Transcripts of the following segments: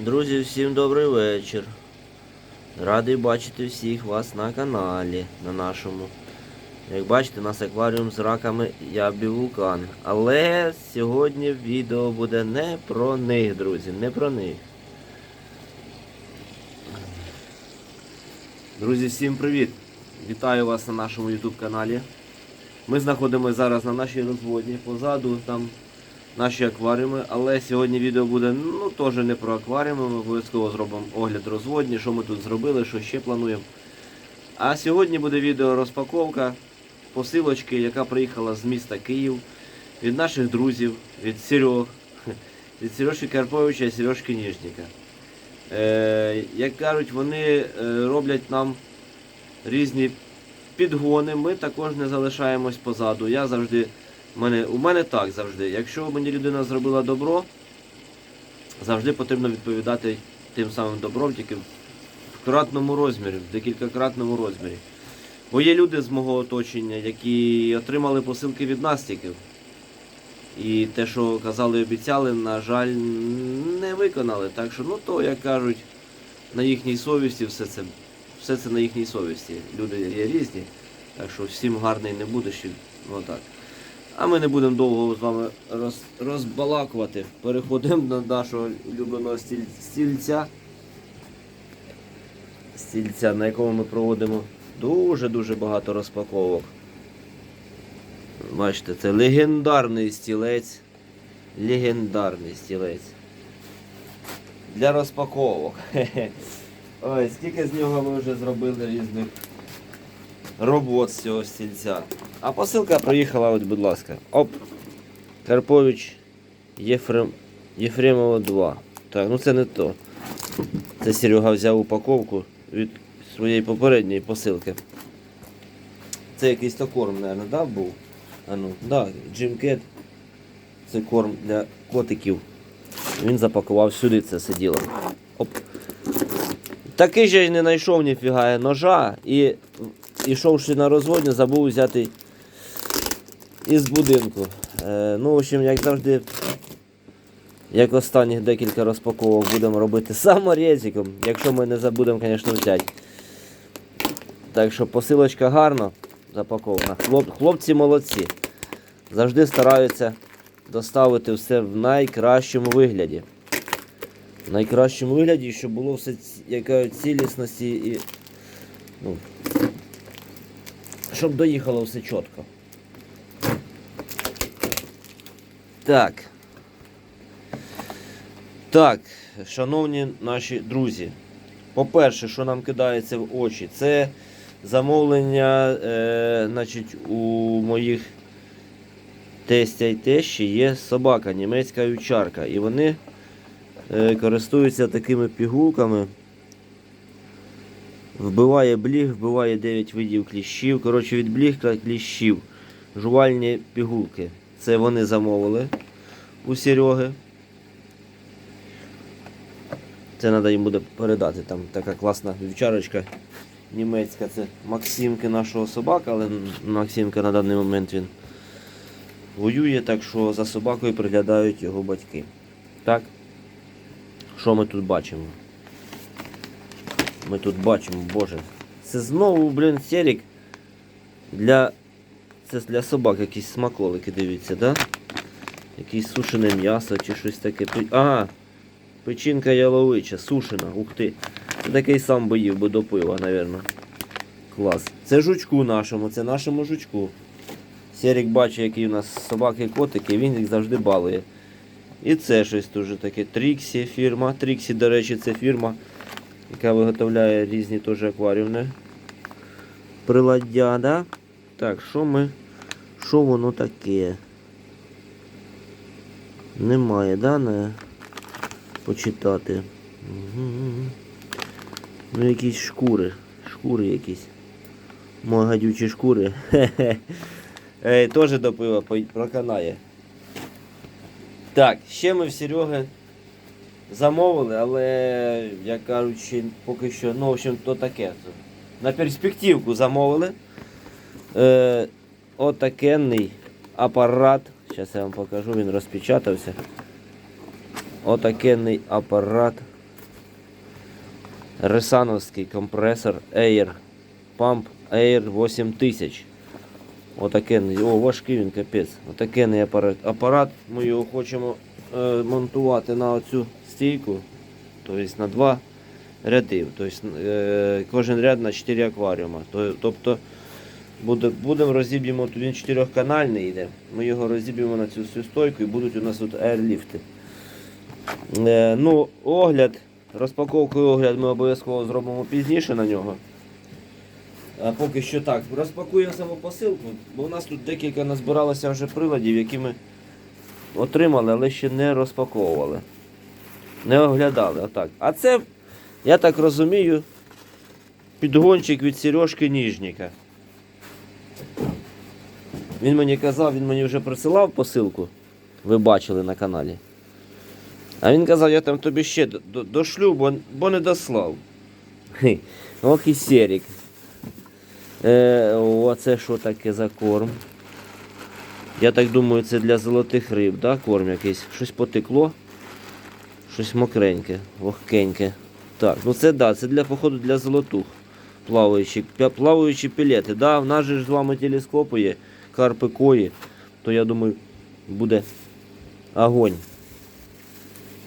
Друзі, всім добрий вечір. Радий бачити всіх вас на каналі на нашому. Як бачите, у нас акваріум з раками Ябі Вулкан. Але сьогодні відео буде не про них, друзі, не про них. Друзі, всім привіт! Вітаю вас на нашому YouTube каналі. Ми знаходимося зараз на нашій розводі. Позаду там наші акваріуми, але сьогодні відео буде ну теж не про акваріуми. Ми обов'язково зробимо огляд розводні, що ми тут зробили, що ще плануємо. А сьогодні буде відео розпаковка посилочки, яка приїхала з міста Київ від наших друзів, від Серег, від Сережки Карповича і Сережки Ніжніка. Е, як кажуть, вони е, роблять нам різні підгони. Ми також не залишаємось позаду. Я завжди мене, у мене так завжди. Якщо мені людина зробила добро, завжди потрібно відповідати тим самим добром, тільки в кратному розмірі, в декількакратному розмірі. Бо є люди з мого оточення, які отримали посилки від настіків. І те, що казали і обіцяли, на жаль, не виконали. Так що, ну то, як кажуть, на їхній совісті все це, все це на їхній совісті. Люди є різні. Так що всім гарний не будеш. Ну. А ми не будемо довго з вами роз, розбалакувати. Переходимо до нашого улюбленого стіль, стільця. Стільця, на якому ми проводимо дуже-дуже багато розпаковок. Бачите, це легендарний стілець. Легендарний стілець. Для розпаковок. Ой, скільки з нього ми вже зробили різних робот з цього стільця. А посилка приїхала, от, будь ласка. Оп. Карпович Єфрем... Єфремова 2. Так, ну це не то. Це Серега взяв упаковку від своєї попередньої посилки. Це якийсь то корм, мабуть, да, був? А ну, да, Cat. Це корм для котиків. Він запакував сюди це сиділо. Оп. Такий же й не знайшов ніфіга ножа і ішовши на розводню, забув взяти із будинку. Е, ну, в общем, як завжди, як останніх декілька розпаковок будемо робити саморезиком, якщо ми не забудемо, звісно, взяти. Так що посилочка гарно запакована. Хлоп, хлопці молодці. Завжди стараються доставити все в найкращому вигляді. В найкращому вигляді, щоб було все яка цілісності і. Ну, щоб доїхало все чітко. Так. Так, шановні наші друзі. По-перше, що нам кидається в очі, це замовлення е, значить, у моїх тестя і тещі є собака, німецька вівчарка. І вони е, користуються такими пігулками. Вбиває бліг, вбиває 9 видів кліщів. Коротше, від бліг кліщів. Жувальні пігулки. Це вони замовили у Сереги. Це треба їм буде передати. Там така класна вівчарочка німецька. Це Максимки нашого собака, але Максимка на даний момент він воює, так що за собакою приглядають його батьки. Так. Що ми тут бачимо? Ми тут бачимо, боже. Це знову, блін, серік для. Це для собак якісь смаколики, дивіться, да? Якесь сушене м'ясо чи щось таке. А, печінка яловича, сушена, ух ти. Це такий сам би їв би до пива, напевно. Клас. Це жучку нашому, це нашому жучку. Серік бачить, які у нас собаки котики, він їх завжди балує. І це щось дуже таке. Тріксі фірма. Тріксі, до речі, це фірма, яка виготовляє різні теж акваріумні приладдя. Да? Так, що ми. Що воно таке? Немає, да, не почитати. Угу. Ну, якісь шкури. Шкури якісь. Мої гадючі шкури. Хе-хе. Теж до пива проканає. Так, ще ми в Сереги замовили, але, як кажучи, поки що, ну, в общем, то таке. На перспективку замовили. Е, отакенний апарат. Зараз я вам покажу, він розпечатався. Отакенний апарат Ресановський компресор Air Pump Air 8000. Отакенний, о, важкий він капець. Отакенний апарат. Апарат ми його хочемо е, монтувати на оцю стійку, тобто на два ряди. Тобто, е, кожен ряд на 4 акваріума. То- Тобто буде, будемо розіб'ємо, тут він чотирьохканальний йде. Ми його розіб'ємо на цю всю стойку і будуть у нас тут аерліфти. Е, ну, огляд, розпаковку і огляд ми обов'язково зробимо пізніше на нього. А поки що так, розпакуємо саму посилку, бо у нас тут декілька назбиралося вже приладів, які ми отримали, але ще не розпаковували. Не оглядали. Отак. А це, я так розумію, підгончик від Сережки Ніжніка. Він мені казав, він мені вже присилав посилку. Ви бачили на каналі. А він казав, я там тобі ще до- до- дошлю, бо, бо не дослав. Ох і серік. Е, оце що таке за корм? Я так думаю, це для золотих риб, да? корм якийсь. Щось потекло. Щось мокреньке, вогкеньке. Так, ну це да, це для походу для золотух. Плаваючі, плаваючі пілети. Да, в нас же ж з вами телескопи є, карпи кої, то я думаю, буде огонь.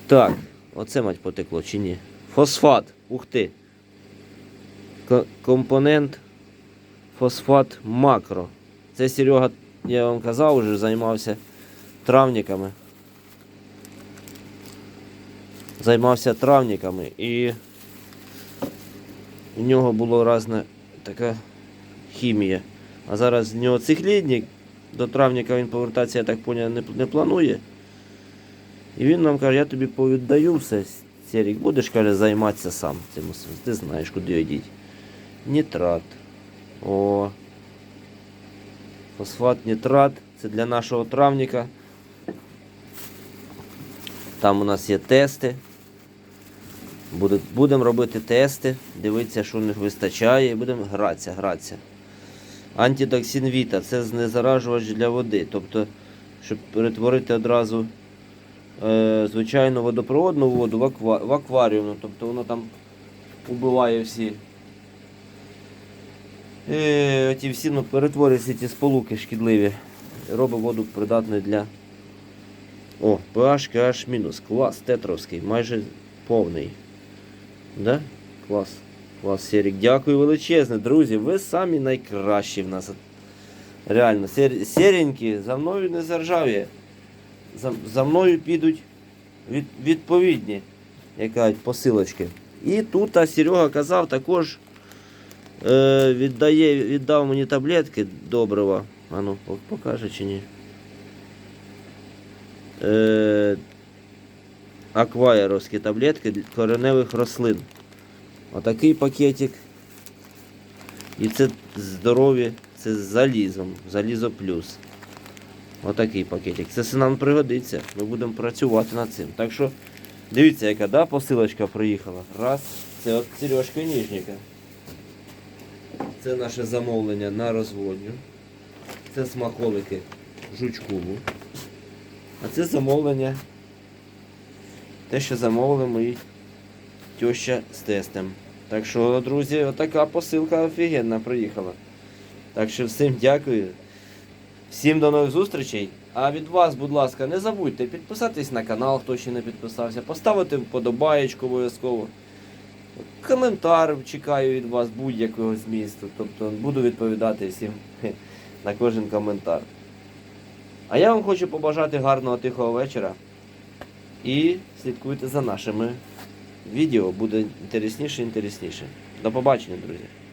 Так, оце мать потекло чи ні? Фосфат. Ух ти. Ко- компонент фосфат макро. Це Серега, я вам казав, вже займався травниками. Займався травниками і у нього була різна така хімія. А зараз в нього циклідник, до травника він повертатися, я так поняв, не, не планує. І він нам каже, я тобі повіддаю все, Серік, будеш каже, займатися сам цим. Ти знаєш, куди одіть. Нітрат. О. Фосфат, нітрат. Це для нашого травника. Там у нас є тести. Будемо робити тести, дивитися, що в них вистачає, і будемо гратися, гратися. Антитоксин Віта це знезаражувач для води. Тобто, щоб перетворити одразу е, звичайну водопроводну воду в, аква, в акваріумну. Тобто воно там убиває всі. Е, ті всі ну, перетворює всі ті сполуки шкідливі. Робить воду придатною для. О, PH, KH-, клас тетровський, майже повний. Да? Клас. Клас, Серік. Дякую величезне, друзі. Ви самі найкращі в нас. Реально, сер... серенькі, за мною не заржавіє. За, за мною підуть від, відповідні як кажуть, посилочки. І тут а Серега казав також е, віддає, віддав мені таблетки добрива. А ну, покаже чи ні. Е, акваєровські таблетки кореневих рослин. Отакий пакетик. І це здорові, це з залізом, залізо плюс. Отакий пакетик. Це все нам пригодиться. Ми будемо працювати над цим. Так що дивіться, яка да, посилочка приїхала. Раз. Це от Сережка Ніжніка. Це наше замовлення на розводню. Це смаколики жучкову. А це замовлення. Те, що замовили мої теща з тестем. Так що, друзі, отака посилка офігенна приїхала. Так що всім дякую. Всім до нових зустрічей. А від вас, будь ласка, не забудьте підписатись на канал, хто ще не підписався, поставити вподобаєчку обов'язково. Коментар чекаю від вас будь-якого змісту. Тобто буду відповідати всім на кожен коментар. А я вам хочу побажати гарного тихого вечора. І слідкуйте за нашими відео. Буде інтересніше і інтересніше. До побачення, друзі.